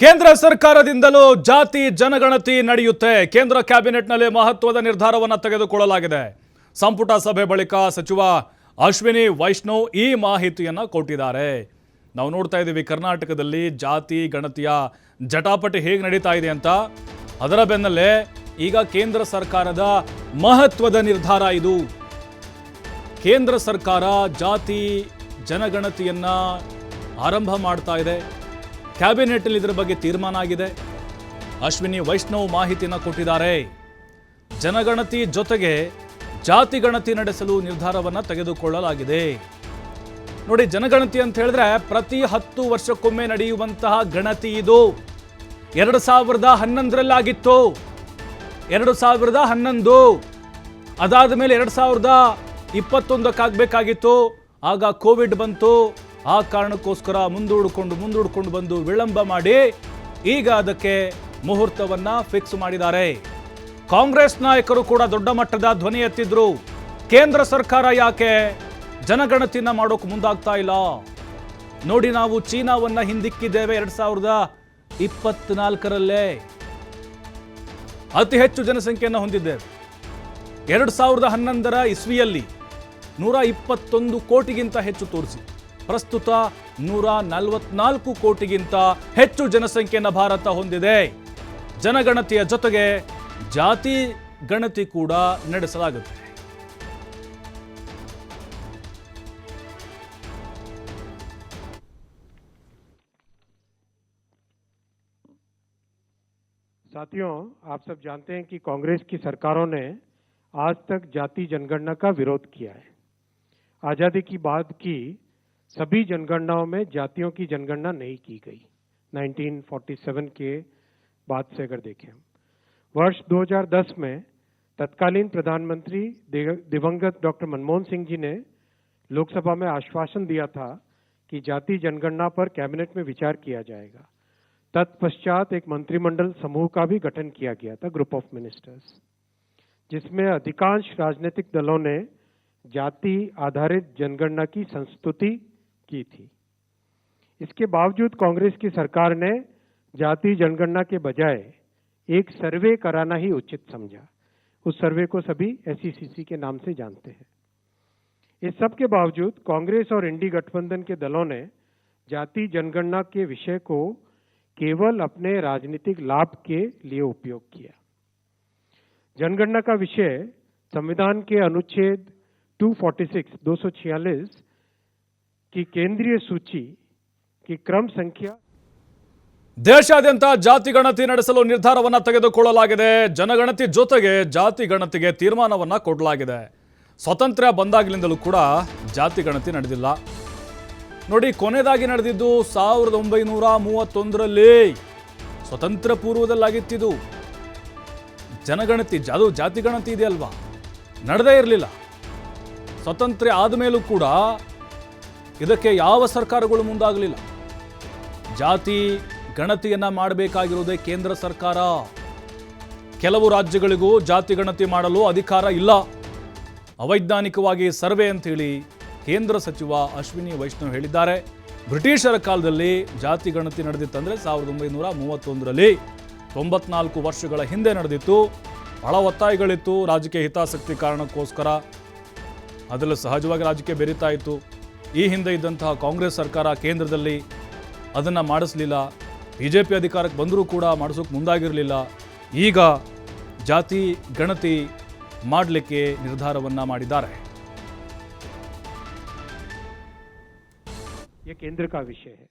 ಕೇಂದ್ರ ಸರ್ಕಾರದಿಂದಲೂ ಜಾತಿ, ಜನಗಣತಿ ನಡೆಯುತ್ತೆ. ಕೇಂದ್ರ ಕ್ಯಾಬಿನೆಟ್ನಲ್ಲಿ ಮಹತ್ವದ ನಿರ್ಧಾರವನ್ನು ತೆಗೆದುಕೊಳ್ಳಲಾಗಿದೆ. ಸಂಪುಟ ಸಭೆ ಬಳಿಕ ಸಚಿವ ಅಶ್ವಿನಿ ವೈಷ್ಣವ್ ಈ ಮಾಹಿತಿಯನ್ನು ಕೊಟ್ಟಿದ್ದಾರೆ. ನಾವು ನೋಡ್ತಾ ಇದ್ದೀವಿ, ಕರ್ನಾಟಕದಲ್ಲಿ ಜಾತಿ, ಗಣತಿಯ ಜಟಾಪಟಿ ಹೇಗೆ ನಡೀತಾ ಇದೆ ಅಂತ. ಅದರ ಬೆನ್ನಲ್ಲೇ ಈಗ ಕೇಂದ್ರ ಸರ್ಕಾರದ ಮಹತ್ವದ ನಿರ್ಧಾರ ಇದು. ಕೇಂದ್ರ ಸರ್ಕಾರ ಜಾತಿ, ಜನಗಣತಿಯನ್ನು ಆರಂಭ ಮಾಡ್ತಾ ಇದೆ. ಕ್ಯಾಬಿನೆಟ್ಟಲ್ಲಿ ಇದರ ಬಗ್ಗೆ ತೀರ್ಮಾನ ಆಗಿದೆ. ಅಶ್ವಿನಿ ವೈಷ್ಣವ್ ಮಾಹಿತಿಯನ್ನು ಕೊಟ್ಟಿದ್ದಾರೆ. ಜನಗಣತಿ ಜೊತೆಗೆ ಜಾತಿ ಗಣತಿ ನಡೆಸಲು ನಿರ್ಧಾರವನ್ನು ತೆಗೆದುಕೊಳ್ಳಲಾಗಿದೆ. ನೋಡಿ, ಜನಗಣತಿ ಅಂತ ಹೇಳಿದ್ರೆ ಪ್ರತಿ ಹತ್ತು ವರ್ಷಕ್ಕೊಮ್ಮೆ ನಡೆಯುವಂತಹ ಗಣತಿ ಇದು. ಎರಡು ಸಾವಿರದ ಹನ್ನೊಂದರಲ್ಲಾಗಿತ್ತು. ಎರಡು ಸಾವಿರದ ಹನ್ನೊಂದು. ಅದಾದ ಮೇಲೆ ಎರಡು ಸಾವಿರದ ಇಪ್ಪತ್ತೊಂದಕ್ಕಾಗಬೇಕಾಗಿತ್ತು. ಆಗ ಕೋವಿಡ್ ಬಂತು. ಆ ಕಾರಣಕ್ಕೋಸ್ಕರ ಮುಂದೂಡಿಕೊಂಡು ಮುಂದೂಡಿಕೊಂಡು ಬಂದು ವಿಳಂಬ ಮಾಡಿ ಈಗ ಅದಕ್ಕೆ ಮುಹೂರ್ತವನ್ನು ಫಿಕ್ಸ್ ಮಾಡಿದ್ದಾರೆ. ಕಾಂಗ್ರೆಸ್ ನಾಯಕರು ಕೂಡ ದೊಡ್ಡ ಮಟ್ಟದ ಧ್ವನಿ ಎತ್ತಿದ್ರು. ಕೇಂದ್ರ ಸರ್ಕಾರ ಯಾಕೆ ಜನಗಣತಿನ ಮಾಡೋಕೆ ಮುಂದಾಗ್ತಾ ಇಲ್ಲ? ನೋಡಿ ನಾವು ಚೀನಾವನ್ನು ಹಿಂದಿಕ್ಕಿದ್ದೇವೆ ಎರಡ್ ಸಾವಿರದ ಇಪ್ಪತ್ನಾಲ್ಕರಲ್ಲೇ. ಅತಿ ಹೆಚ್ಚು ಜನಸಂಖ್ಯೆಯನ್ನು ಹೊಂದಿದ್ದೇವೆ. ಎರಡು ಸಾವಿರದ ಹನ್ನೊಂದರ ಇಸ್ವಿಯಲ್ಲಿ ನೂರ ಇಪ್ಪತ್ತೊಂದು ಕೋಟಿಗಿಂತ ಹೆಚ್ಚು ತೋರಿಸಿ. ಪ್ರಸ್ತುತ ನೂರ ನಲವತ್ನಾಲ್ಕು ಕೋಟಿಗಿಂತ ಹೆಚ್ಚು ಜನಸಂಖ್ಯೆಯನ್ನು ಭಾರತ ಹೊಂದಿದೆ ಜನಗಣತಿಯ ಜೊತೆಗೆ ಜಾತಿ ಗಣತಿ ಕೂಡ ನಡೆಸಲಾಗುತ್ತೆ साथियों आप सब जानते हैं कि कांग्रेस की सरकारों ने आज तक जाति जनगणना का विरोध किया है आजादी की बाद की सभी जनगणनाओं में जातियों की जनगणना नहीं की गई। 1947 के बाद से अगर देखें वर्ष 2010 में तत्कालीन प्रधानमंत्री दिवंगत डॉक्टर मनमोहन सिंह जी ने लोकसभा में आश्वासन दिया था कि जाति जनगणना पर कैबिनेट में विचार किया जाएगा। तत्पश्चात एक मंत्रिमंडल समूह का भी गठन किया गया था, ग्रुप ऑफ़ मिनिस्टर्स, जिसमें अधिकांश राजनीतिक दलों ने जाति आधारित जनगणना की संस्तुति की थी। इसके बावजूद कांग्रेस की सरकार ने जाति जनगणना के बजाय एक सर्वे कराना ही उचित समझा। उस सर्वे को सभी एसईसीसी के नाम से जानते हैं। इस सब के बावजूद कांग्रेस और इंडी गठबंधन के दलों ने जाति जनगणना के विषय को केवल अपने राजनीतिक लाभ के लिए उपयोग किया। जनगणना का विषय संविधान के अनुच्छेद 246 246 की केंद्रीय सूची की क्रम संख्या ದೇಶಾದ್ಯಂತ ಜಾತಿ ಗಣತಿ ನಡೆಸಲು ನಿರ್ಧಾರವನ್ನ ತೆಗೆದುಕೊಳ್ಳಲಾಗಿದೆ ಜನಗಣತಿ ಜೊತೆಗೆ ಜಾತಿ ಗಣತಿಗೆ ತೀರ್ಮಾನವನ್ನ ಕೊಡಲಾಗಿದೆ ಸ್ವಾತಂತ್ರ್ಯ ಬಂದಾಗಲಿಂದಲೂ ಕೂಡ ಜಾತಿ ಗಣತಿ ನಡೆದಿಲ್ಲ ನೋಡಿ ಕೊನೆಯದಾಗಿ ನಡೆದಿದ್ದು ಸಾವಿರದ ಒಂಬೈನೂರ ಮೂವತ್ತೊಂದರಲ್ಲಿ ಸ್ವತಂತ್ರ ಪೂರ್ವದಲ್ಲಾಗಿತ್ತಿದು ಜನಗಣತಿ ಅದು ಜಾತಿ ಗಣತಿ ಇದೆಯಲ್ವಾ ನಡೆದೇ ಇರಲಿಲ್ಲ ಸ್ವತಂತ್ರ ಆದಮೇಲೂ ಕೂಡ ಇದಕ್ಕೆ ಯಾವ ಸರ್ಕಾರಗಳು ಮುಂದಾಗಲಿಲ್ಲ? ಜಾತಿ, ಗಣತಿಯನ್ನ ಮಾಡಬೇಕಾಗಿರುವುದೇ ಕೇಂದ್ರ ಸರ್ಕಾರ. ಕೆಲವು ರಾಜ್ಯಗಳಿಗೂ ಜಾತಿ ಗಣತಿ ಮಾಡಲು ಅಧಿಕಾರ ಇಲ್ಲ. ಅವೈಜ್ಞಾನಿಕವಾಗಿ ಸರ್ವೆ ಅಂತೇಳಿ ಕೇಂದ್ರ ಸಚಿವ ಅಶ್ವಿನಿ ವೈಷ್ಣವ್ ಹೇಳಿದ್ದಾರೆ. ಬ್ರಿಟಿಷರ ಕಾಲದಲ್ಲಿ ಜಾತಿ ಗಣತಿ ನಡೆದಿತ್ತಂದರೆ ಸಾವಿರದ ಒಂಬೈನೂರ ಮೂವತ್ತೊಂದರಲ್ಲಿ ತೊಂಬತ್ನಾಲ್ಕು ವರ್ಷಗಳ ಹಿಂದೆ ನಡೆದಿತ್ತು. ಬಹಳ ಒತ್ತಾಯಗಳಿತ್ತು ರಾಜಕೀಯ ಹಿತಾಸಕ್ತಿ ಕಾರಣಕ್ಕೋಸ್ಕರ. ಅದರಲ್ಲೂ ಸಹಜವಾಗಿ ರಾಜಕೀಯ ಬೆರೀತಾ ಇತ್ತು. ಈ ಹಿಂದೆ ಇದ್ದಂತಹ ಕಾಂಗ್ರೆಸ್ ಸರ್ಕಾರ ಕೇಂದ್ರದಲ್ಲಿ ಅದನ್ನು ಮಾಡಿಸ್ಲಿಲ್ಲ ಬಿ ಜೆ ಪಿ ಅಧಿಕಾರಕ್ಕೆ ಬಂದರೂ ಕೂಡ ಮಾಡಿಸೋಕೆ ಮುಂದಾಗಿರಲಿಲ್ಲ ಈಗ ಜಾತಿ ಗಣತಿ ಮಾಡಲಿಕ್ಕೆ ನಿರ್ಧಾರವನ್ನು ಮಾಡಿದ್ದಾರೆ ये केंद्र का विषय है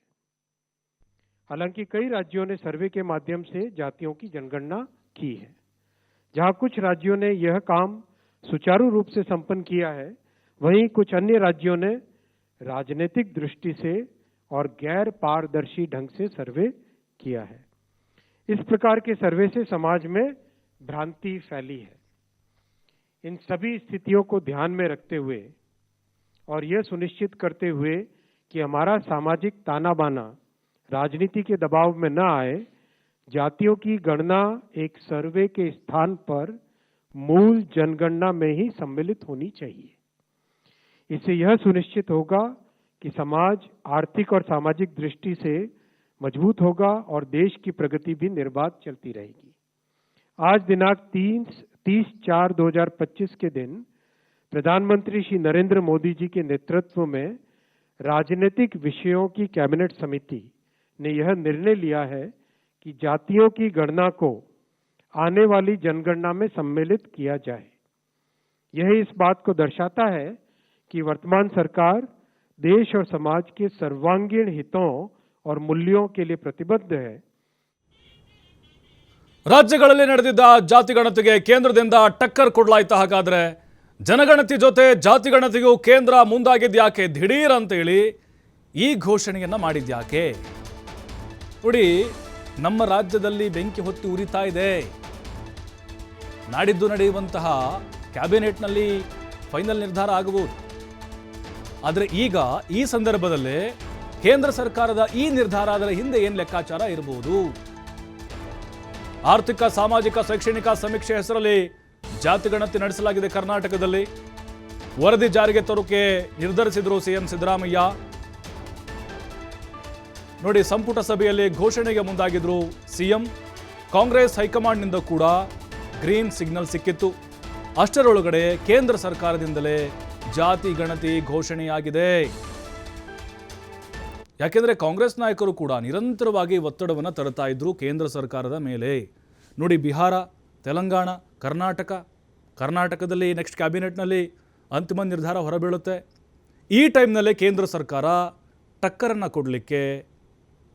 हालांकि कई राज्यों ने सर्वे के माध्यम से जातियों की जनगणना की है जहां कुछ राज्यों ने यह काम सुचारू रूप से संपन्न किया है वहीं कुछ अन्य राज्यों ने राजनीतिक दृष्टि से और गैर पारदर्शी ढंग से सर्वे किया है। इस प्रकार के सर्वे से समाज में भ्रांति फैली है। इन सभी स्थितियों को ध्यान में रखते हुए और यह सुनिश्चित करते हुए कि हमारा सामाजिक ताना बाना राजनीति के दबाव में न आए, जातियों की गणना एक सर्वे के स्थान पर मूल जनगणना में ही सम्मिलित होनी चाहिए। इससे यह सुनिश्चित होगा कि समाज आर्थिक और सामाजिक दृष्टि से मज़बूत होगा और देश की प्रगति भी निर्बाध चलती रहेगी। आज दिनांक तीन, तीस चार 2025 के दिन प्रधानमंत्री श्री नरेंद्र मोदी जी के नेतृत्व में राजनीतिक विषयों की कैबिनेट समिति ने यह निर्णय लिया है कि जातियों की गणना को आने वाली जनगणना में सम्मिलित किया जाए। यह इस बात को दर्शाता है कि वर्तमान सरकार देश और समाज के सर्वांगीण हितों और मूल्यों के लिए प्रतिबद्ध है ರಾಜ್ಯಗಳಲ್ಲಿ ನಡೆದಿದ್ದ ಜಾತಿ ಗಣತಿಗೆ ಕೇಂದ್ರದಿಂದ ಟಕ್ಕರ್ ಕೊಡ್ಲಾಯ್ತಾ ಹಾಗಾದ್ರೆ ಜನಗಣತಿ ಜೊತೆ ಜಾತಿ ಗಣತಿಗೂ ಕೇಂದ್ರ ಮುಂದಾಗಿದ್ಯಾಕೆ ದಿಢೀರ್ ಅಂತೇಳಿ ಈ ಘೋಷಣೆಯನ್ನ ಮಾಡಿದ್ಯಾಕೆ ನೋಡಿ ನಮ್ಮ ರಾಜ್ಯದಲ್ಲಿ ಬೆಂಕಿ ಹೊತ್ತಿ ಉರಿತಾ ಇದೆ ನಾಡಿದ್ದು ನಡೆಯುವಂತಹ ಕ್ಯಾಬಿನೆಟ್ನಲ್ಲಿ ಫೈನಲ್ ನಿರ್ಧಾರ ಆಗಬಹುದು ಆದರೆ ಈಗ ಈ ಸಂದರ್ಭದಲ್ಲೇ ಕೇಂದ್ರ ಸರ್ಕಾರದ ಈ ನಿರ್ಧಾರ ಅದರ ಹಿಂದೆ ಏನು ಲೆಕ್ಕಾಚಾರ ಇರಬಹುದು ಆರ್ಥಿಕ, ಸಾಮಾಜಿಕ, ಶೈಕ್ಷಣಿಕ ಸಮೀಕ್ಷೆ ಹೆಸರಲ್ಲಿ ಜಾತಿ ಗಣತಿ ನಡೆಸಲಾಗಿದೆ ಕರ್ನಾಟಕದಲ್ಲಿ. ವರದಿ ಜಾರಿಗೆ ತರೋಕೆ ನಿರ್ಧರಿಸಿದರು ಸಿಎಂ ಸಿದ್ದರಾಮಯ್ಯ. ನೋಡಿ, ಸಂಪುಟ ಸಭೆಯಲ್ಲಿ ಘೋಷಣೆಗೆ ಮುಂದಾಗಿದ್ರು ಸಿಎಂ ಕಾಂಗ್ರೆಸ್ ಹೈಕಮಾಂಡ್ನಿಂದ ಕೂಡ ಗ್ರೀನ್ ಸಿಗ್ನಲ್ ಸಿಕ್ಕಿತ್ತು. ಅಷ್ಟರೊಳಗಡೆ ಕೇಂದ್ರ ಸರ್ಕಾರದಿಂದಲೇ ಜಾತಿ ಗಣತಿ ಘೋಷಣೆಯಾಗಿದೆ. ಯಾಕೆಂದ್ರೆ ಕಾಂಗ್ರೆಸ್ ನಾಯಕರು ಕೂಡ ನಿರಂತರವಾಗಿ ಒತ್ತಡವನ್ನು ತರುತ್ತಾ ಇದ್ದರು ಕೇಂದ್ರ ಸರ್ಕಾರದ ಮೇಲೆ. ನೋಡಿ ಬಿಹಾರ, ತೆಲಂಗಾಣ, ಕರ್ನಾಟಕ, ಕರ್ನಾಟಕದಲ್ಲಿ ನೆಕ್ಸ್ಟ್ ಕ್ಯಾಬಿನೆಟ್ನಲ್ಲಿ ಅಂತಿಮ ನಿರ್ಧಾರ ಹೊರಬೀಳುತ್ತೆ. ಈ ಟೈಮ್ನಲ್ಲೇ ಕೇಂದ್ರ ಸರ್ಕಾರ ಟಕ್ಕರನ್ನು ಕೊಡಲಿಕ್ಕೆ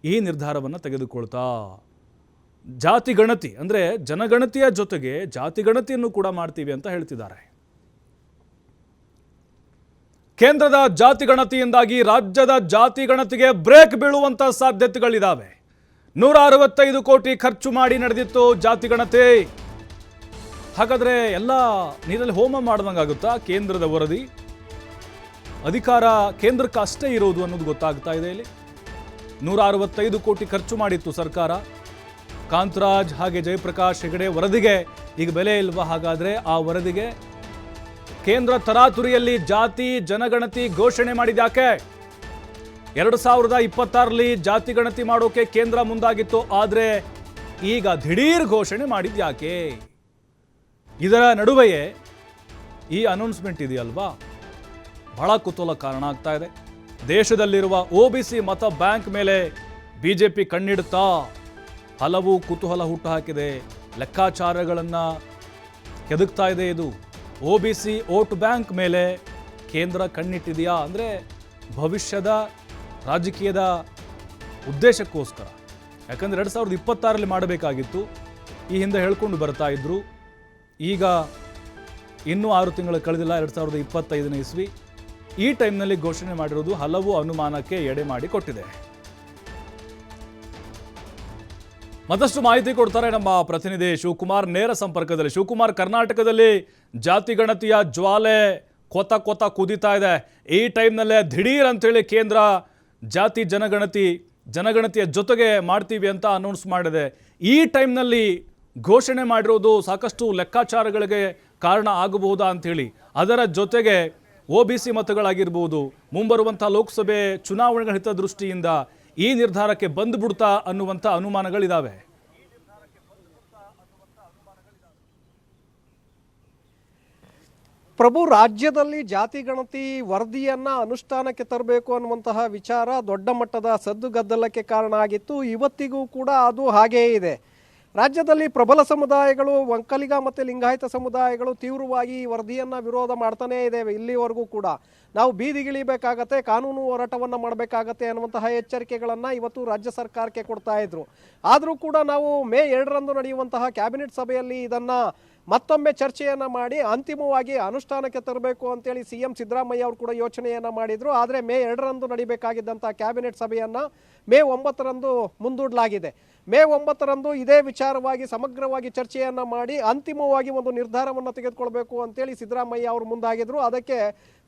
ಈ ನಿರ್ಧಾರವನ್ನು ತೆಗೆದುಕೊಳ್ತಾ. ಜಾತಿ ಗಣತಿ ಅಂದರೆ ಜನಗಣತಿಯ ಜೊತೆಗೆ ಜಾತಿ ಗಣತಿಯನ್ನು ಕೂಡ ಮಾಡ್ತೀವಿ ಅಂತ ಹೇಳ್ತಿದ್ದಾರೆ. ಕೇಂದ್ರದ ಜಾತಿ ಗಣತಿಯಿಂದಾಗಿ ರಾಜ್ಯದ ಜಾತಿ ಗಣತಿಗೆ ಬ್ರೇಕ್ ಬೀಳುವಂಥ ಸಾಧ್ಯತೆಗಳಿದಾವೆ. ನೂರ ಅರವತ್ತೈದು ಕೋಟಿ ಖರ್ಚು ಮಾಡಿ ನಡೆದಿತ್ತು ಜಾತಿ ಗಣತಿ. ಹಾಗಾದ್ರೆ ಎಲ್ಲ ನೀರಲ್ಲಿ ಹೋಮ ಮಾಡ್ದಂಗಾಗುತ್ತಾ ಕೇಂದ್ರದ ವರದಿ? ಅಧಿಕಾರ ಕೇಂದ್ರಕ್ಕೆ ಅಷ್ಟೇ ಇರೋದು ಅನ್ನೋದು ಗೊತ್ತಾಗ್ತಾ ಇದೆ ಇಲ್ಲಿ. ನೂರ ಅರವತ್ತೈದು ಕೋಟಿ ಖರ್ಚು ಮಾಡಿತ್ತು ಸರ್ಕಾರ. ಕಾಂತರಾಜ್ ಹಾಗೆ ಜಯಪ್ರಕಾಶ್ ಹೆಗಡೆ ವರದಿಗೆ ಈಗ ಬೆಲೆ ಇಲ್ವಾ? ಹಾಗಾದರೆ ಆ ವರದಿಗೆ ಕೇಂದ್ರ ತರಾತುರಿಯಲ್ಲಿ ಜಾತಿ, ಜನಗಣತಿ ಘೋಷಣೆ ಮಾಡಿದ್ಯಾಕೆ? ಎರಡು ಸಾವಿರದ ಇಪ್ಪತ್ತಾರರಲ್ಲಿ ಜಾತಿ ಗಣತಿ ಮಾಡೋಕೆ ಕೇಂದ್ರ ಮುಂದಾಗಿತ್ತು, ಆದರೆ ಈಗ ದಿಢೀರ್ ಘೋಷಣೆ ಮಾಡಿದ್ಯಾಕೆ? ಇದರ ನಡುವೆಯೇ ಈ ಅನೌನ್ಸ್ಮೆಂಟ್ ಇದೆಯಲ್ವಾ? ಬಹಳ ಕುತೂಹಲ ಕಾರಣ ಆಗ್ತಾ ಇದೆ. ದೇಶದಲ್ಲಿರುವ ಒ ಬಿ ಸಿ ಮತ ಬ್ಯಾಂಕ್ ಮೇಲೆ ಬಿ ಜೆ ಪಿ ಕಣ್ಣಿಡುತ್ತಾ ಹಲವು ಕುತೂಹಲ ಹುಟ್ಟುಹಾಕಿದೆ ಲೆಕ್ಕಾಚಾರಗಳನ್ನು ಕೆದಕ್ತಾ ಇದೆ ಇದು. O B C vote bank ಮೇಲೆ ಕೇಂದ್ರ ಕಣ್ಣಿಟ್ಟಿದೆಯಾ ಅಂದರೆ ಭವಿಷ್ಯದ ರಾಜಕೀಯದ ಉದ್ದೇಶಕ್ಕೋಸ್ಕರ. ಯಾಕಂದರೆ ಎರಡು ಸಾವಿರದ ಇಪ್ಪತ್ತಾರಲ್ಲಿ ಮಾಡಬೇಕಾಗಿತ್ತು. ಈ ಹಿಂದೆ ಹೇಳ್ಕೊಂಡು ಬರ್ತಾ ಇದ್ದರು ಈಗ ಇನ್ನೂ ಆರು ತಿಂಗಳು ಕಳೆದಿಲ್ಲ, ಎರಡು ಸಾವಿರದ ಇಪ್ಪತ್ತೈದನೇ ಇಸ್ವಿ. ಈ ಟೈಮ್ನಲ್ಲಿ ಘೋಷಣೆ ಮಾಡಿರೋದು ಹಲವು ಅನುಮಾನಕ್ಕೆ ಎಡೆ ಮಾಡಿ ಕೊಟ್ಟಿದೆ. ಮತ್ತಷ್ಟು ಮಾಹಿತಿ ಕೊಡ್ತಾರೆ ನಮ್ಮ ಪ್ರತಿನಿಧಿ ಶಿವಕುಮಾರ್ ನೇರ ಸಂಪರ್ಕದಲ್ಲಿ. ಶಿವಕುಮಾರ್, ಕರ್ನಾಟಕದಲ್ಲಿ ಜಾತಿ ಗಣತಿಯ ಜ್ವಾಲೆ ಕೊತ ಕೊತ ಕುದೀತಾ ಇದೆ. ಈ ಟೈಮ್ನಲ್ಲೇ ದಿಢೀರ್ ಅಂತೇಳಿ ಕೇಂದ್ರ ಜಾತಿ ಜನಗಣತಿ, ಜನಗಣತಿಯ ಜೊತೆಗೆ ಮಾಡ್ತೀವಿ ಅಂತ ಅನೌನ್ಸ್ ಮಾಡಿದೆ. ಈ ಟೈಮ್ನಲ್ಲಿ ಘೋಷಣೆ ಮಾಡಿರೋದು ಸಾಕಷ್ಟು ಲೆಕ್ಕಾಚಾರಗಳಿಗೆ ಕಾರಣ ಆಗಬಹುದಾ ಅಂಥೇಳಿ ಅದರ ಜೊತೆಗೆ ಒ ಬಿ ಸಿ ಮತಗಳಾಗಿರ್ಬೋದು, ಮುಂಬರುವಂಥ ಲೋಕಸಭೆ ಚುನಾವಣೆಗಳ ಹಿತದೃಷ್ಟಿಯಿಂದ ಈ ನಿರ್ಧಾರಕ್ಕೆ ಬಂದ್ಬಿಡ್ತಾ ಅನ್ನುವಂಥ ಅನುಮಾನಗಳಿದ್ದಾವೆ ಪ್ರಭು, ರಾಜ್ಯದಲ್ಲಿ ಜಾತಿ ಗಣತಿ ವರದಿಯನ್ನು ಅನುಷ್ಠಾನಕ್ಕೆ ತರಬೇಕು ಅನ್ನುವಂತಹ ವಿಚಾರ ದೊಡ್ಡ ಮಟ್ಟದ ಸದ್ದು ಗದ್ದಲಕ್ಕೆ ಕಾರಣ ಆಗಿತ್ತು. ಇವತ್ತಿಗೂ ಕೂಡ ಅದು ಹಾಗೇ ಇದೆ. ರಾಜ್ಯದಲ್ಲಿ ಪ್ರಬಲ ಸಮುದಾಯಗಳು ಒಂಕಲಿಗ ಮತ್ತು ಲಿಂಗಾಯತ ಸಮುದಾಯಗಳು ತೀವ್ರವಾಗಿ ಈ ವರದಿಯನ್ನು ವಿರೋಧ ಮಾಡ್ತಾನೇ ಇದ್ದೇವೆ ಇಲ್ಲಿವರೆಗೂ ಕೂಡ. ನಾವು ಬೀದಿಗಿಳಿಬೇಕಾಗತ್ತೆ ಕಾನೂನು ಹೋರಾಟವನ್ನು ಮಾಡಬೇಕಾಗತ್ತೆ ಅನ್ನುವಂತಹ ಎಚ್ಚರಿಕೆಗಳನ್ನು ಇವತ್ತು ರಾಜ್ಯ ಸರ್ಕಾರಕ್ಕೆ ಕೊಡ್ತಾ ಇದ್ರು. ಆದರೂ ಕೂಡ ನಾವು ಮೇ ಎರಡರಂದು ನಡೆಯುವಂತಹ ಕ್ಯಾಬಿನೆಟ್ ಸಭೆಯಲ್ಲಿ ಇದನ್ನು ಮತ್ತೊಮ್ಮೆ ಚರ್ಚೆಯನ್ನು ಮಾಡಿ ಅಂತಿಮವಾಗಿ ಅನುಷ್ಠಾನಕ್ಕೆ ತರಬೇಕು ಅಂತೇಳಿ ಸಿ ಎಂ ಸಿದ್ದರಾಮಯ್ಯ ಅವರು ಕೂಡ ಯೋಚನೆಯನ್ನು ಮಾಡಿದರು. ಆದರೆ ಮೇ ಎರಡರಂದು ನಡಿಬೇಕಾಗಿದ್ದಂಥ ಕ್ಯಾಬಿನೆಟ್ ಸಭೆಯನ್ನು ಮೇ ಒಂಬತ್ತರಂದು ಮುಂದೂಡಲಾಗಿದೆ. ಮೇ ಒಂಬತ್ತರಂದು ಇದೇ ವಿಚಾರವಾಗಿ ಸಮಗ್ರವಾಗಿ ಚರ್ಚೆಯನ್ನು ಮಾಡಿ ಅಂತಿಮವಾಗಿ ಒಂದು ನಿರ್ಧಾರವನ್ನು ತೆಗೆದುಕೊಳ್ಬೇಕು ಅಂತೇಳಿ ಸಿದ್ದರಾಮಯ್ಯ ಅವರು ಮುಂದಾಗಿದ್ರು. ಅದಕ್ಕೆ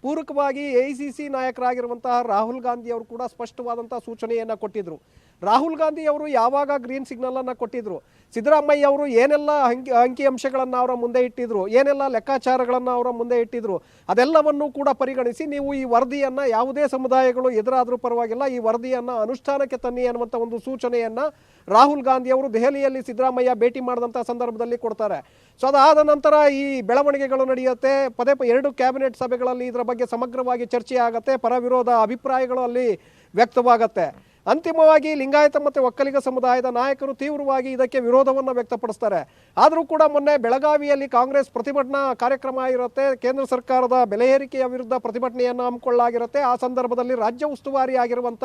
ಪೂರಕವಾಗಿ ಎ ನಾಯಕರಾಗಿರುವಂತಹ ರಾಹುಲ್ ಗಾಂಧಿ ಅವರು ಕೂಡ ಸ್ಪಷ್ಟವಾದಂತಹ ಸೂಚನೆಯನ್ನ ಕೊಟ್ಟಿದ್ರು. ರಾಹುಲ್ ಗಾಂಧಿ ಅವರು ಯಾವಾಗ ಗ್ರೀನ್ ಸಿಗ್ನಲ್ ಅನ್ನ ಕೊಟ್ಟಿದ್ರು? ಸಿದ್ದರಾಮಯ್ಯ ಅವರು ಏನೆಲ್ಲ ಅಂಕಿ ಅಂಕಿ ಅಂಶಗಳನ್ನು ಅವರ ಮುಂದೆ ಇಟ್ಟಿದ್ರು? ಏನೆಲ್ಲ ಲೆಕ್ಕಾಚಾರಗಳನ್ನು ಅವರ ಮುಂದೆ ಇಟ್ಟಿದ್ರು? ಅದೆಲ್ಲವನ್ನು ಕೂಡ ಪರಿಗಣಿಸಿ ನೀವು ಈ ವರದಿಯನ್ನು ಯಾವುದೇ ಸಮುದಾಯಗಳು ಎದುರಾದರೂ ಪರವಾಗಿಲ್ಲ, ಈ ವರದಿಯನ್ನು ಅನುಷ್ಠಾನಕ್ಕೆ ತನ್ನಿ ಅನ್ನುವಂಥ ಒಂದು ಸೂಚನೆಯನ್ನ ರಾಹುಲ್ ಗಾಂಧಿ ಅವರು ದೆಹಲಿಯಲ್ಲಿ ಸಿದ್ದರಾಮಯ್ಯ ಭೇಟಿ ಮಾಡಿದಂಥ ಸಂದರ್ಭದಲ್ಲಿ ಕೊಡ್ತಾರೆ. ಸೊ ಅದಾದ ನಂತರ ಈ ಬೆಳವಣಿಗೆಗಳು ನಡೆಯುತ್ತೆ. ಪದೇ ಎರಡು ಕ್ಯಾಬಿನೆಟ್ ಸಭೆಗಳಲ್ಲಿ ಇದರ ಬಗ್ಗೆ ಸಮಗ್ರವಾಗಿ ಚರ್ಚೆ ಆಗುತ್ತೆ ಪರ ವಿರೋಧ ಅಭಿಪ್ರಾಯಗಳು ಅಲ್ಲಿ ವ್ಯಕ್ತವಾಗತ್ತೆ. ಅಂತಿಮವಾಗಿ ಲಿಂಗಾಯತ ಮತ್ತು ಒಕ್ಕಲಿಗ ಸಮುದಾಯದ ನಾಯಕರು ತೀವ್ರವಾಗಿ ಇದಕ್ಕೆ ವಿರೋಧವನ್ನು ವ್ಯಕ್ತಪಡಿಸ್ತಾರೆ. ಆದರೂ ಕೂಡ ಮೊನ್ನೆ ಬೆಳಗಾವಿಯಲ್ಲಿ ಕಾಂಗ್ರೆಸ್ ಪ್ರತಿಭಟನಾ ಕಾರ್ಯಕ್ರಮ ಇರುತ್ತೆ. ಕೇಂದ್ರ ಸರ್ಕಾರದ ಬೆಲೆ ಏರಿಕೆಯ ವಿರುದ್ಧ ಪ್ರತಿಭಟನೆಯನ್ನು ಹಮ್ಮಿಕೊಳ್ಳಲಾಗಿರುತ್ತೆ. ಆ ಸಂದರ್ಭದಲ್ಲಿ ರಾಜ್ಯ ಉಸ್ತುವಾರಿ ಆಗಿರುವಂಥ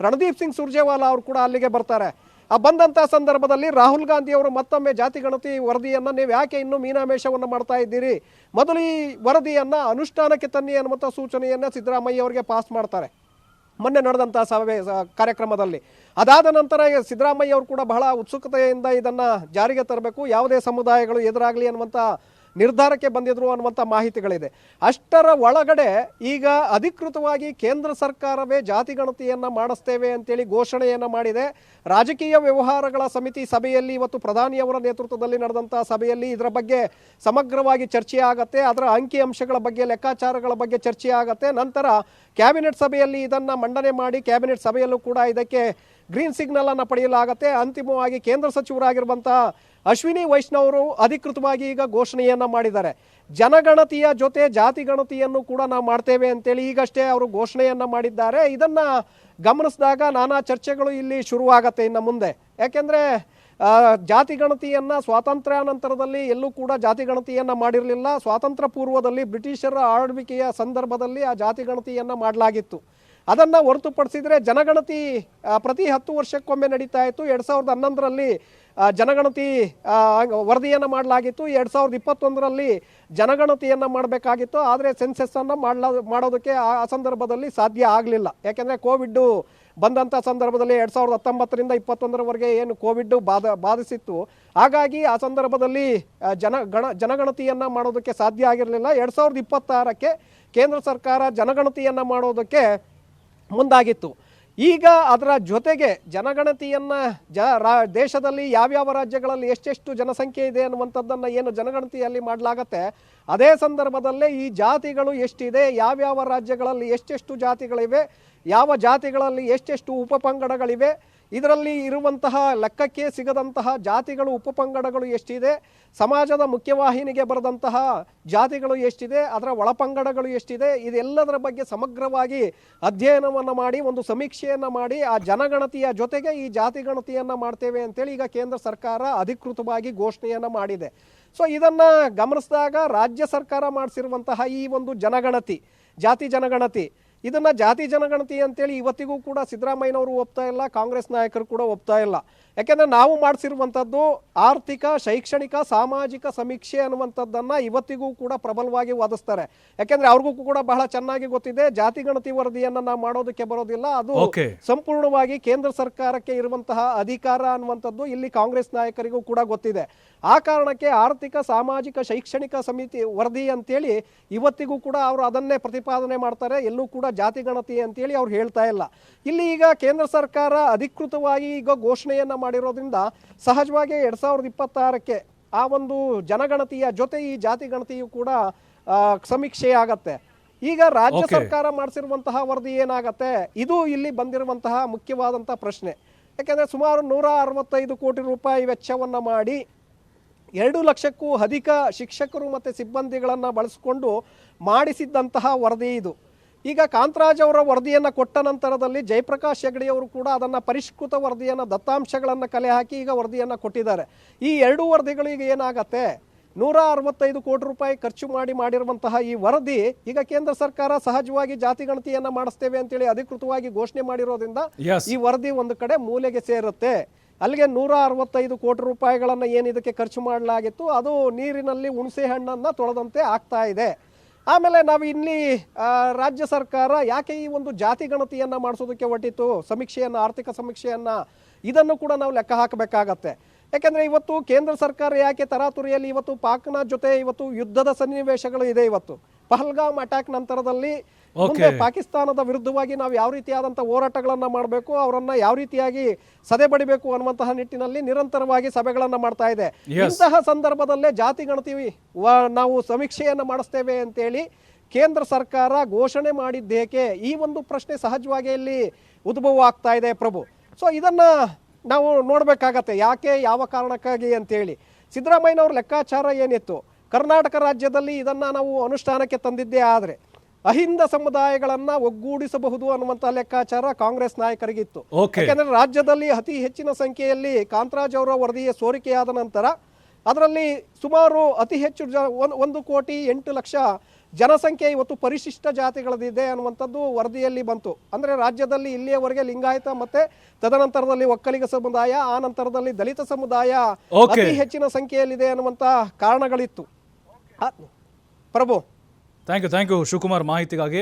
ರಣದೀಪ್ ಸಿಂಗ್ ಸುರ್ಜೇವಾಲಾ ಅವರು ಕೂಡ ಅಲ್ಲಿಗೆ ಬರ್ತಾರೆ. ಆ ಬಂದಂಥ ಸಂದರ್ಭದಲ್ಲಿ ರಾಹುಲ್ ಗಾಂಧಿ ಅವರು ಮತ್ತೊಮ್ಮೆ ಜಾತಿ ಗಣತಿ ವರದಿಯನ್ನು ನೀವು ಯಾಕೆ ಇನ್ನೂ ಮೀನಾಮೇಷವನ್ನು ಮಾಡ್ತಾ ಇದ್ದೀರಿ? ಮೊದಲು ಈ ವರದಿಯನ್ನು ಅನುಷ್ಠಾನಕ್ಕೆ ತನ್ನಿ ಅನ್ನುವಂಥ ಸೂಚನೆಯನ್ನು ಸಿದ್ದರಾಮಯ್ಯ ಅವರಿಗೆ ಪಾಸ್ ಮಾಡ್ತಾರೆ. ಮೊನ್ನೆ ನಡೆದಂಥ ಸಭೆ ಕಾರ್ಯಕ್ರಮದಲ್ಲಿ. ಅದಾದ ನಂತರ ಸಿದ್ದರಾಮಯ್ಯ ಅವರು ಕೂಡ ಬಹಳ ಉತ್ಸುಕತೆಯಿಂದ ಇದನ್ನು ಜಾರಿಗೆ ತರಬೇಕು. ಯಾವುದೇ ಸಮುದಾಯಗಳು ಎದುರಾಗಲಿ ಅನ್ನುವಂಥ ನಿರ್ಧಾರಕ್ಕೆ ಬಂದಿದ್ರು ಅನ್ನುವಂಥ ಮಾಹಿತಿಗಳಿದೆ. ಅಷ್ಟರ ಒಳಗಡೆ ಈಗ ಅಧಿಕೃತವಾಗಿ ಕೇಂದ್ರ ಸರ್ಕಾರವೇ ಜಾತಿ ಗಣತಿಯನ್ನು ಮಾಡಿಸ್ತೇವೆ ಅಂತೇಳಿ ಘೋಷಣೆಯನ್ನು ಮಾಡಿದೆ. ರಾಜಕೀಯ ವ್ಯವಹಾರಗಳ ಸಮಿತಿ ಸಭೆಯಲ್ಲಿ ಇವತ್ತು ಪ್ರಧಾನಿಯವರ ನೇತೃತ್ವದಲ್ಲಿ ನಡೆದಂಥ ಸಭೆಯಲ್ಲಿ ಇದರ ಬಗ್ಗೆ ಸಮಗ್ರವಾಗಿ ಚರ್ಚೆ ಆಗತ್ತೆ. ಅದರ ಅಂಕಿ ಅಂಶಗಳ ಬಗ್ಗೆ, ಲೆಕ್ಕಾಚಾರಗಳ ಬಗ್ಗೆ ಚರ್ಚೆ ಆಗತ್ತೆ. ನಂತರ ಕ್ಯಾಬಿನೆಟ್ ಸಭೆಯಲ್ಲಿ ಇದನ್ನು ಮಂಡನೆ ಮಾಡಿ ಕ್ಯಾಬಿನೆಟ್ ಸಭೆಯಲ್ಲೂ ಕೂಡ ಇದಕ್ಕೆ ಗ್ರೀನ್ ಸಿಗ್ನಲ್ ಅನ್ನು ಪಡೆಯಲಾಗತ್ತೆ. ಅಂತಿಮವಾಗಿ ಕೇಂದ್ರ ಸಚಿವರಾಗಿರುವಂಥ ಅಶ್ವಿನಿ ವೈಷ್ಣವರು ಅಧಿಕೃತವಾಗಿ ಈಗ ಘೋಷಣೆಯನ್ನ ಮಾಡಿದ್ದಾರೆ. ಜನಗಣತಿಯ ಜೊತೆ ಜಾತಿ ಗಣತಿಯನ್ನು ಕೂಡ ನಾವು ಮಾಡ್ತೇವೆ ಅಂತೇಳಿ ಈಗಷ್ಟೇ ಅವರು ಘೋಷಣೆಯನ್ನ ಮಾಡಿದ್ದಾರೆ. ಇದನ್ನ ಗಮನಿಸಿದಾಗ ನಾನಾ ಚರ್ಚೆಗಳು ಇಲ್ಲಿ ಶುರುವಾಗತ್ತೆ ಇನ್ನು ಮುಂದೆ. ಯಾಕೆಂದ್ರೆ ಜಾತಿ ಸ್ವಾತಂತ್ರ್ಯ ಸ್ವಾತಂತ್ರ್ಯಾನಂತರದಲ್ಲಿ ಎಲ್ಲೂ ಕೂಡ ಜಾತಿ ಗಣತಿಯನ್ನು ಮಾಡಿರಲಿಲ್ಲ. ಸ್ವಾತಂತ್ರ್ಯ ಪೂರ್ವದಲ್ಲಿ ಬ್ರಿಟಿಷರ ಆಳ್ವಿಕೆಯ ಸಂದರ್ಭದಲ್ಲಿ ಆ ಜಾತಿ ಗಣತಿಯನ್ನು ಮಾಡಲಾಗಿತ್ತು. ಅದನ್ನು ಹೊರತುಪಡಿಸಿದರೆ ಜನಗಣತಿ ಪ್ರತಿ ಹತ್ತು ವರ್ಷಕ್ಕೊಮ್ಮೆ ನಡೀತಾ ಇತ್ತು. ಎರಡು ಸಾವಿರದ ಹನ್ನೊಂದರಲ್ಲಿ ಜನಗಣತಿ ವರದಿಯನ್ನು ಮಾಡಲಾಗಿತ್ತು. ಎರಡು ಸಾವಿರದ ಇಪ್ಪತ್ತೊಂದರಲ್ಲಿ ಜನಗಣತಿಯನ್ನು ಮಾಡಬೇಕಾಗಿತ್ತು. ಆದರೆ ಸೆನ್ಸೆಸ್ಸನ್ನು ಮಾಡಲ, ಮಾಡೋದಕ್ಕೆ ಆ ಸಂದರ್ಭದಲ್ಲಿ ಸಾಧ್ಯ ಆಗಲಿಲ್ಲ. ಯಾಕೆಂದರೆ ಕೋವಿಡ್ಡು ಬಂದಂಥ ಸಂದರ್ಭದಲ್ಲಿ ಎರಡು ಸಾವಿರದ ಹತ್ತೊಂಬತ್ತರಿಂದ ಇಪ್ಪತ್ತೊಂದರವರೆಗೆ ಏನು ಕೋವಿಡ್ ಬಾಧ, ಬಾಧಿಸಿತ್ತು. ಹಾಗಾಗಿ ಆ ಸಂದರ್ಭದಲ್ಲಿ ಜನ, ಗಣ, ಜನಗಣತಿಯನ್ನು ಮಾಡೋದಕ್ಕೆ ಸಾಧ್ಯ ಆಗಿರಲಿಲ್ಲ. ಎರಡು ಸಾವಿರದ ಇಪ್ಪತ್ತಾರಕ್ಕೆ ಕೇಂದ್ರ ಸರ್ಕಾರ ಜನಗಣತಿಯನ್ನು ಮಾಡೋದಕ್ಕೆ ಮುಂದಾಗಿತ್ತು. ಈಗ ಅದರ ಜೊತೆಗೆ ಜನಗಣತಿಯನ್ನ ಜ ರಾ ದೇಶದಲ್ಲಿ ಯಾವ್ಯಾವ ರಾಜ್ಯಗಳಲ್ಲಿ ಎಷ್ಟೆಷ್ಟು ಜನಸಂಖ್ಯೆ ಇದೆ ಅನ್ನುವಂಥದ್ದನ್ನು ಏನು ಜನಗಣತಿಯಲ್ಲಿ ಮಾಡಲಾಗತ್ತೆ, ಅದೇ ಸಂದರ್ಭದಲ್ಲೇ ಈ ಜಾತಿಗಳು ಎಷ್ಟಿದೆ, ಯಾವ್ಯಾವ ರಾಜ್ಯಗಳಲ್ಲಿ ಎಷ್ಟೆಷ್ಟು ಜಾತಿಗಳಿವೆ, ಯಾವ ಜಾತಿಗಳಲ್ಲಿ ಎಷ್ಟೆಷ್ಟು ಉಪಪಂಗಡಗಳಿವೆ ಇದರಲ್ಲಿ ಇರುವಂತಹ ಲೆಕ್ಕಕ್ಕೆ ಸಿಗದಂತಹ ಜಾತಿಗಳು ಉಪಪಂಗಡಗಳು ಎಷ್ಟಿದೆ, ಸಮಾಜದ ಮುಖ್ಯವಾಹಿನಿಗೆ ಬರೆದಂತಹ ಜಾತಿಗಳು ಎಷ್ಟಿದೆ, ಅದರ ಒಳಪಂಗಡಗಳು ಎಷ್ಟಿದೆ, ಇದೆಲ್ಲದರ ಬಗ್ಗೆ ಸಮಗ್ರವಾಗಿ ಅಧ್ಯಯನವನ್ನು ಮಾಡಿ, ಒಂದು ಸಮೀಕ್ಷೆಯನ್ನು ಮಾಡಿ, ಆ ಜನಗಣತಿಯ ಜೊತೆಗೆ ಈ ಜಾತಿ ಗಣತಿಯನ್ನು ಮಾಡ್ತೇವೆ ಅಂತೇಳಿ ಈಗ ಕೇಂದ್ರ ಸರ್ಕಾರ ಅಧಿಕೃತವಾಗಿ ಘೋಷಣೆಯನ್ನು ಮಾಡಿದೆ. ಸೊ ಇದನ್ನು ಗಮನಿಸಿದಾಗ ರಾಜ್ಯ ಸರ್ಕಾರ ಮಾಡಿಸಿರುವಂತಹ ಈ ಒಂದು ಜನಗಣತಿ, ಜಾತಿ ಜನಗಣತಿ ಇದನ್ನ ಜಾತಿ ಜನಗಣತಿ ಅಂತೇಳಿ ಇವತ್ತಿಗೂ ಕೂಡ ಸಿದ್ದರಾಮಯ್ಯನವರು ಒಪ್ತಾ ಇಲ್ಲ ಕಾಂಗ್ರೆಸ್ ನಾಯಕರು ಕೂಡ ಒಪ್ತಾ ಇಲ್ಲ. ಯಾಕೆಂದ್ರೆ ನಾವು ಮಾಡಿಸಿರುವಂಥದ್ದು ಆರ್ಥಿಕ ಶೈಕ್ಷಣಿಕ ಸಾಮಾಜಿಕ ಸಮೀಕ್ಷೆ ಅನ್ನುವಂಥದ್ದನ್ನು ಇವತ್ತಿಗೂ ಕೂಡ ಪ್ರಬಲವಾಗಿ ವಾದಿಸ್ತಾರೆ. ಯಾಕೆಂದ್ರೆ ಅವ್ರಿಗೂ ಕೂಡ ಬಹಳ ಚೆನ್ನಾಗಿ ಗೊತ್ತಿದೆ ಜಾತಿ ಗಣತಿ ವರದಿಯನ್ನು ನಾವು ಮಾಡೋದಕ್ಕೆ ಬರೋದಿಲ್ಲ. ಅದು ಸಂಪೂರ್ಣವಾಗಿ ಕೇಂದ್ರ ಸರ್ಕಾರಕ್ಕೆ ಇರುವಂತಹ ಅಧಿಕಾರ ಅನ್ನುವಂಥದ್ದು ಇಲ್ಲಿ ಕಾಂಗ್ರೆಸ್ ನಾಯಕರಿಗೂ ಕೂಡ ಗೊತ್ತಿದೆ. ಆ ಕಾರಣಕ್ಕೆ ಆರ್ಥಿಕ ಸಾಮಾಜಿಕ ಶೈಕ್ಷಣಿಕ ಸಮಿತಿ ವರದಿ ಅಂತೇಳಿ ಇವತ್ತಿಗೂ ಕೂಡ ಅವರು ಅದನ್ನೇ ಪ್ರತಿಪಾದನೆ ಮಾಡ್ತಾರೆ. ಎಲ್ಲೂ ಕೂಡ ಜಾತಿ ಗಣತಿ ಅಂತೇಳಿ ಅವ್ರು ಹೇಳ್ತಾ ಇಲ್ಲ. ಇಲ್ಲಿ ಈಗ ಕೇಂದ್ರ ಸರ್ಕಾರ ಅಧಿಕೃತವಾಗಿ ಈಗ ಘೋಷಣೆಯನ್ನ ಮಾಡಿರೋದ್ರಿಂದ ಸಹಜವಾಗಿ ಎರಡ್ ಸಾವಿರದ ಇಪ್ಪತ್ತಾರಕ್ಕೆ ಆ ಒಂದು ಜನಗಣತಿಯ ಜೊತೆ ಈ ಜಾತಿ ಗಣತಿಯು ಕೂಡ ಸಮೀಕ್ಷೆ ಆಗತ್ತೆ. ಈಗ ರಾಜ್ಯ ಸರ್ಕಾರ ಮಾಡಿಸಿರುವಂತಹ ವರದಿ ಏನಾಗತ್ತೆ? ಇದು ಇಲ್ಲಿ ಬಂದಿರುವಂತಹ ಮುಖ್ಯವಾದಂತಹ ಪ್ರಶ್ನೆ. ಯಾಕೆಂದ್ರೆ ಸುಮಾರು ನೂರ ಅರವತ್ತೈದು ಕೋಟಿ ರೂಪಾಯಿ ವೆಚ್ಚವನ್ನ ಮಾಡಿ ಎರಡು ಲಕ್ಷಕ್ಕೂ ಅಧಿಕ ಶಿಕ್ಷಕರು ಮತ್ತು ಸಿಬ್ಬಂದಿಗಳನ್ನು ಬಳಸಿಕೊಂಡು ಮಾಡಿಸಿದ್ದಂತಹ ವರದಿ ಇದು. ಈಗ ಕಾಂತರಾಜ್ ಅವರ ವರದಿಯನ್ನು ಕೊಟ್ಟ ನಂತರದಲ್ಲಿ ಜಯಪ್ರಕಾಶ್ ಹೆಗಡೆಯವರು ಕೂಡ ಅದನ್ನು ಪರಿಷ್ಕೃತ ವರದಿಯನ್ನು ದತ್ತಾಂಶಗಳನ್ನು ಕಲೆ ಹಾಕಿ ಈಗ ವರದಿಯನ್ನು ಕೊಟ್ಟಿದ್ದಾರೆ. ಈ ಎರಡು ವರದಿಗಳಿಗೆ ಏನಾಗತ್ತೆ? ನೂರ ಅರವತ್ತೈದು ಕೋಟಿ ರೂಪಾಯಿ ಖರ್ಚು ಮಾಡಿ ಮಾಡಿರುವಂತಹ ಈ ವರದಿ ಈಗ ಕೇಂದ್ರ ಸರ್ಕಾರ ಸಹಜವಾಗಿ ಜಾತಿ ಗಣತಿಯನ್ನು ಮಾಡಿಸ್ತೇವೆ ಅಂತೇಳಿ ಅಧಿಕೃತವಾಗಿ ಘೋಷಣೆ ಮಾಡಿರೋದ್ರಿಂದ ಈ ವರದಿ ಒಂದು ಕಡೆ ಮೂಲೆಗೆ ಸೇರುತ್ತೆ. ಅಲ್ಲಿಗೆ ನೂರ ಅರವತ್ತೈದು ಕೋಟಿ ರೂಪಾಯಿಗಳನ್ನು ಏನು ಇದಕ್ಕೆ ಖರ್ಚು ಮಾಡಲಾಗಿತ್ತು? ಅದು ನೀರಿನಲ್ಲಿ ಹುಣಸೆ ಹಣ್ಣನ್ನು ತೊಳೆದಂತೆ ಆಗ್ತಾ ಇದೆ. ಆಮೇಲೆ ನಾವು ಇಲ್ಲಿ ರಾಜ್ಯ ಸರ್ಕಾರ ಯಾಕೆ ಈ ಒಂದು ಜಾತಿ ಗಣತಿಯನ್ನು ಮಾಡಿಸೋದಕ್ಕೆ ಹೊಟ್ಟಿತ್ತು ಸಮೀಕ್ಷೆಯನ್ನು, ಆರ್ಥಿಕ ಸಮೀಕ್ಷೆಯನ್ನು, ಇದನ್ನು ಕೂಡ ನಾವು ಲೆಕ್ಕ ಹಾಕಬೇಕಾಗತ್ತೆ. ಯಾಕೆಂದರೆ ಇವತ್ತು ಕೇಂದ್ರ ಸರ್ಕಾರ ಯಾಕೆ ತರಾತುರಿಯಲ್ಲಿ ಇವತ್ತು ಪಾಕ್ನ ಜೊತೆ ಇವತ್ತು ಯುದ್ಧದ ಸನ್ನಿವೇಶಗಳು ಇದೆ ಇವತ್ತು. ಪಹಲ್ಗಾಮ್ ಅಟ್ಯಾಕ್ ನಂತರದಲ್ಲಿ ಮುಂದೆ ಪಾಕಿಸ್ತಾನದ ವಿರುದ್ಧವಾಗಿ ನಾವು ಯಾವ ರೀತಿಯಾದಂಥ ಹೋರಾಟಗಳನ್ನು ಮಾಡಬೇಕು ಅವರನ್ನು ಯಾವ ರೀತಿಯಾಗಿ ಸದೆ ಬಡಿಬೇಕು ಅನ್ನುವಂತಹ ನಿಟ್ಟಿನಲ್ಲಿ ನಿರಂತರವಾಗಿ ಸಭೆಗಳನ್ನು ಮಾಡ್ತಾ ಇದೆ. ಇಂತಹ ಸಂದರ್ಭದಲ್ಲೇ ಜಾತಿ ಗಣತಿ ನಾವು ಸಮೀಕ್ಷೆಯನ್ನು ಮಾಡಿಸ್ತೇವೆ ಅಂತೇಳಿ ಕೇಂದ್ರ ಸರ್ಕಾರ ಘೋಷಣೆ ಮಾಡಿದ್ದೇಕೆ? ಈ ಒಂದು ಪ್ರಶ್ನೆ ಸಹಜವಾಗಿ ಇಲ್ಲಿ ಉದ್ಭವ ಆಗ್ತಾ ಇದೆ ಪ್ರಭು. ಸೊ ಇದನ್ನು ನಾವು ನೋಡಬೇಕಾಗತ್ತೆ ಯಾಕೆ ಯಾವ ಕಾರಣಕ್ಕಾಗಿ ಅಂತೇಳಿ. ಸಿದ್ದರಾಮಯ್ಯನವ್ರ ಲೆಕ್ಕಾಚಾರ ಏನಿತ್ತು? ಕರ್ನಾಟಕ ರಾಜ್ಯದಲ್ಲಿ ಇದನ್ನು ನಾವು ಅನುಷ್ಠಾನಕ್ಕೆ ತಂದಿದ್ದೇ ಆದರೆ ಅಹಿಂದ ಸಮುದಾಯಗಳನ್ನ ಒಗ್ಗೂಡಿಸಬಹುದು ಅನ್ನುವಂಥ ಲೆಕ್ಕಾಚಾರ ಕಾಂಗ್ರೆಸ್ ನಾಯಕರಿಗಿತ್ತು. ಯಾಕಂದ್ರೆ ರಾಜ್ಯದಲ್ಲಿ ಅತಿ ಹೆಚ್ಚಿನ ಸಂಖ್ಯೆಯಲ್ಲಿ ಕಾಂತರಾಜ್ ಅವರ ವರದಿಯ ಸೋರಿಕೆಯಾದ ನಂತರ ಅದರಲ್ಲಿ ಸುಮಾರು ಅತಿ ಹೆಚ್ಚು ಜ ಒಂದು ಕೋಟಿ ಎಂಟು ಲಕ್ಷ ಜನಸಂಖ್ಯೆ ಇವತ್ತು ಪರಿಶಿಷ್ಟ ಜಾತಿಗಳದಿದೆ ಅನ್ನುವಂಥದ್ದು ವರದಿಯಲ್ಲಿ ಬಂತು. ಅಂದರೆ ರಾಜ್ಯದಲ್ಲಿ ಇಲ್ಲಿಯವರೆಗೆ ಲಿಂಗಾಯತ ಮತ್ತೆ ತದನಂತರದಲ್ಲಿ ಒಕ್ಕಲಿಗ ಸಮುದಾಯ ಆ ನಂತರದಲ್ಲಿ ದಲಿತ ಸಮುದಾಯ ಅತಿ ಹೆಚ್ಚಿನ ಸಂಖ್ಯೆಯಲ್ಲಿದೆ ಅನ್ನುವಂಥ ಕಾರಣಗಳಿತ್ತು. Prabhu thank you thank you Shivakumar ಮಾಹಿತಿಗಾಗಿ.